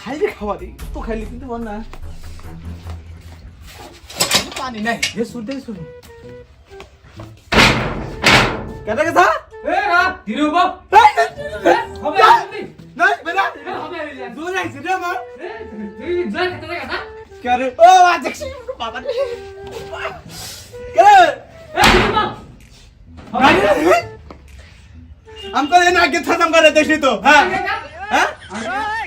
খাইলে খাওয়ারি তো খাইলে কিন্তু বল না পানি নাই হে সুর দে সুর কেটা কেটা এ রা ধীরে বাবা এ হবে আসলি নাই বেটা এ হবে আসলি দূর আইছি রে আমার এ তুই যা খেতে লাগা না কে রে ও দেখছি বাবা রে কে এ ধীরে বাবা हमको ये ना आगे खत्म कर रहे थे तो हाँ हाँ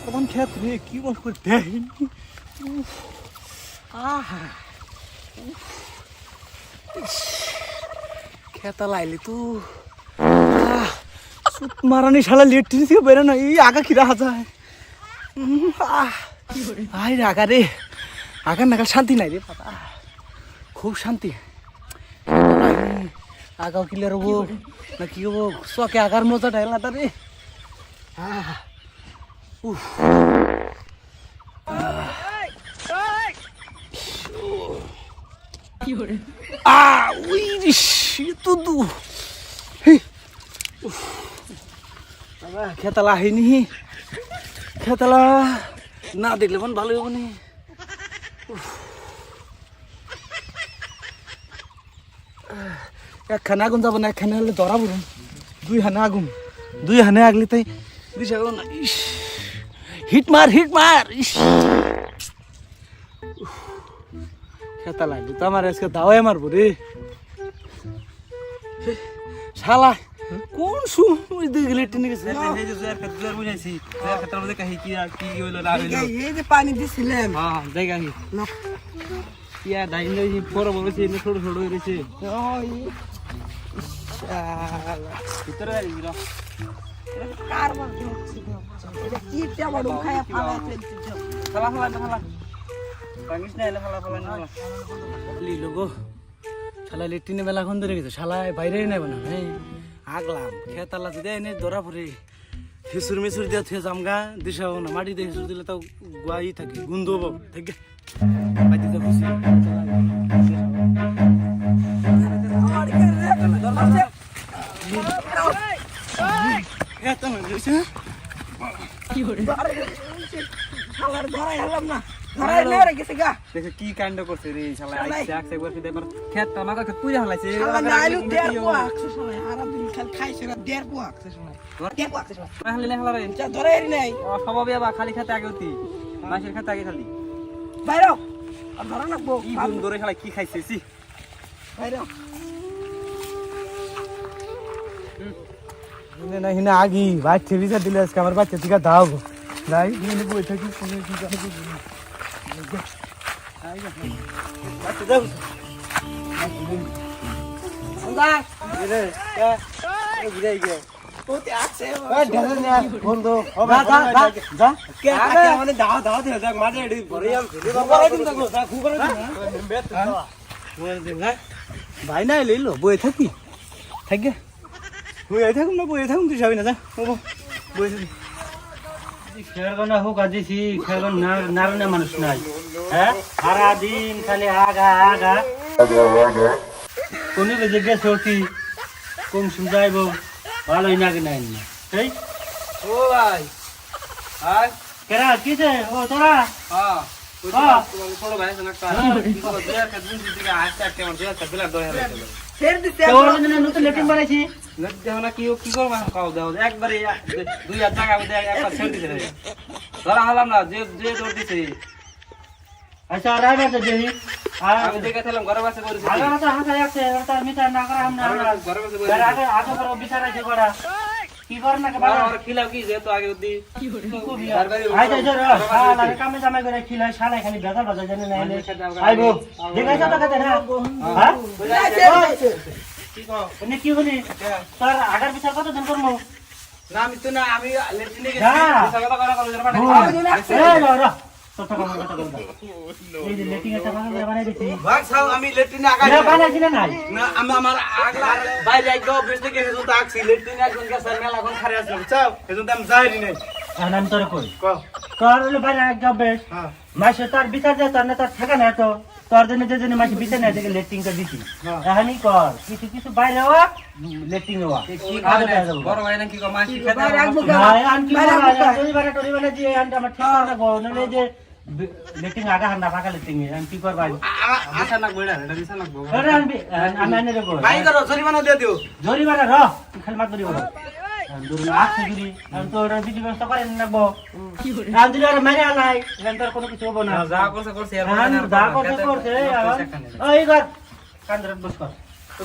কারণ খেত রে কি মন করে দেয় আহা খেতা লাইলে তো আহ, সুত মারানি শালা লেট থেকে বেরো না এই আগা কি রাখা যায় আই রে আগা রে আগার নাগাল শান্তি নাই রে পাতা খুব শান্তি আগাও কিলে রবো না কি হবো চকে আগার মজা ঢাইলা রে আহ, উফ Ah, uy, tudo. খেতালা হয়নি খেতালা না দেখলে মন ভালো হবো নি একখানে আগুন যাব না একখানে হলে ধরা পড়ুন দুই হানে আগুন দুই হানে আগলি তাই। দিশা না ইস হিট মার হিট মার ইস খেতা লাগবে তো আমার আজকে দাওয়াই মারবো রে শালা কোন সময় দিয়ে গেলে টেনে গেছে এই যে পানি দিছিলাম কার বাকি হচ্ছে না? এটা কি পেবাড়ু খায়া ফালা ফেলতে যাও। লিলো গো শালা লেট্রিনে মেলা খন ধরে গেছে শালায় বাইরে নেবে না হ্যাঁ আগলাম খেতালা যদি এনে ধরা পড়ে হিসুর মিসুর দিয়ে থে জামগা দিশা না মাটি দিয়ে হিসুর দিলে তো গুয়াই থাকে গুন্ধ থাকে মাটিতে খুশি শালার ধরাই হলাম না না কি কাণ্ড করছে রে শালা। আইছে আকছে একবার ফিদে পর খেত আমাকে খেত পুজা হলাইছে। শালা নাইলু দেড় পোয়া আকছে শালা হারা দিন খালি খাইছে না দেড় পোয়া আকছে শালা দেড় পোয়া আকছে শালা হালি না হালা রে। যা ধরাই নাই। অস্বভাবে আবার খালি খেতে আগে হতি মাসের খেতে আগে খালি। বাইরো। আর ধরা নাকবো কি গুণ ধরে শালা কি খাইছে সি বাইরো। না হিনা আগি ভাই ঠেবি যা দিলে আজকে আমার বাচ্চা থেকে দাও গো নাই নিয়ে বই থাকি কোনো কি জানি বাচ্চা দাও আল্লাহ রে এ গিরাই গে ওতে আকছে এ ঢেলে নে বন্ধু হবে যা যা যা কে আগে আগে মানে দাও দাও দে দেখ মাঝে এডি ভরে আম ফিরে বাবা দিন তো যা খু করে দিন বেত দাও বলে দিন না ভাই না লইলো বই থাকি থাকি বই আই থাকুম না বই থাকুম তুই যাবি না যা। ও বই থাকি। খেলগনা হোক আদিছি খেলগন নারনে মানুষ নাই। হ্যাঁ? সারা দিন খালি আগা আগা। কোনি গেছে অতি কম সুজাইব ভালোই নাকি নাই? না এই? ও ভাই। হাই কেরা কিছে ও তোরা? হ্যাঁ। হ্যাঁ। আছে দেখো একবারে দুই হাত জায়গা একটা ছেড়ে দিতে ধরা হলাম না যে যে দৌড় দিছে আচ্ছা আর আইবা তো আমি দেখে থাকলাম ঘরে বসে করেছি আগে তো হাসা আছে তার না করে আমরা ঘরে বসে আগে আগে আগে বিচার আছে করা কাতে হ্যাঁ? আগার বিচার কতদিন করব না আমি তো না আমি লেট্রিনে কথা করা কথা করে আমি লেট্রিনে আগাই এটা বানাইছি না নাই আমার আগলা বাইরে অফিস থেকে হেজুন তো লেট্রিনে একজন গেছে মেলা কোন খারে আসলাম চাও হেজুন আমি যাইনি। নাই আমি তোর কই? তোর হলো বাইরে একদম বেশ হ্যাঁ। মাসে তোর বিচার দেয় তোর না তোর থাকা না তো তোর জন্য যে জন্য মাসে বিচার নেয় দেখে লেটিংটা দিছি। এখনই কর। কিছু কিছু বাইরে হওয়া লেটিং হওয়া। বড় ভাই মাসি খেতে কি বাইরে? টরি দিয়ে আমার ঠিক করে যে বে- লেটিং আগা হান্না ফাঁকা লেটিং আমি কি করব? মিছা নাক বইড়া এটা নাক বউ ওরে আনবি, আন- আমি আনি দেবো। ভাই করো জরিমানা দিয়ে দিও জরিমানা র, খালি মাত ধরিও না। আমি ধরুন আসছে যদি, তো ওটার বিধি ব্যবস্থা করে নেব। আমি যদি ওরা মেরে আলাই, এখানে কোনো কিছু হব না। যা করছে করছে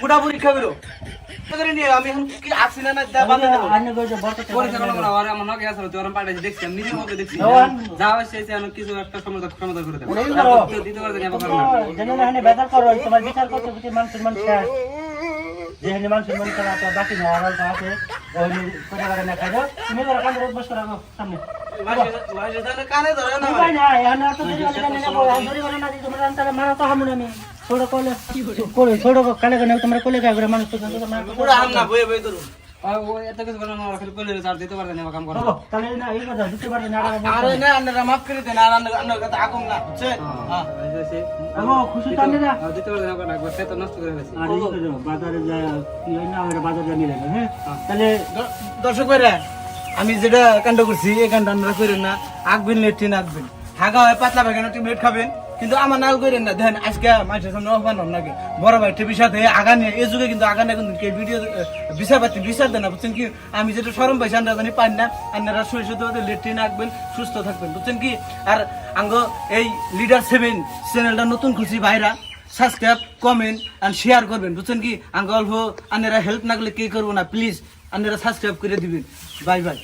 পুরা পরীক্ষা করো আমি এখন কি আসি না না দা দেবো আনি কই যে বর্ততে পরীক্ষা করলাম না ওরে আমার নগে আসলে তোর পাঠাইছি দেখছি আমি নিজের মুখে দেখছি। যা হয়েছে সে আমি কিছু একটা সমাধান সমাধান করে দেব এই করো। কেউ দিতে পারবে না পারবে না জেনে না এখানে বেজার করো, তোমার বিচার করতে করতে মানুষের মানুষ যেখানে মানুষের মানুষ ছাড়া বাকি নেই, আর আছে। ওই কথা বলে না খাইলো। তুমি ধরো কান ধরে বস করো, সামনে। কানে ধরে না উপায় এখন তো জরিমানা না, বল, না তোমরা মারা তো হামু আমি। কোলে, কোলে, কালে তোমরা কোলে করে মানুষ তো তোমরা। পুরা না বয়ে বয়ে ধরুন। হ্যাঁ হয়। হ্যাঁ? দর্শক আমি যেটা কাণ্ড করছি এই কাণ্ড আপনারা করেন না আঁকবেন লেট্রিন আঁকবেন হাগা হয় পাতলা লেট খাবেন। কিন্তু আমার নাল করেন না, দেখেন আজকে মানুষের সামনে অপমান নাকি? বড় ভাই টিভির সাথে আগানে এই যুগে কিন্তু আগানে কিন্তু কে ভিডিও বিচার পাচ্ছি বিচার দেন না, বুঝছেন কি? আমি যেটা সরম পাইছি আমরা জানি পাই না আপনারা শুয়ে শুধু লেট্রিন আঁকবেন, সুস্থ থাকবেন, বুঝছেন কি? আর আঙ্গ এই লিডার সেভেন চ্যানেলটা নতুন খুশি ভাইরা সাবস্ক্রাইব কমেন্ট আর শেয়ার করবেন, বুঝছেন কি? আঙ্গ অল্প আনেরা হেল্প না করলে কে করব না প্লিজ আপনারা সাবস্ক্রাইব করে দিবেন। Bye bye.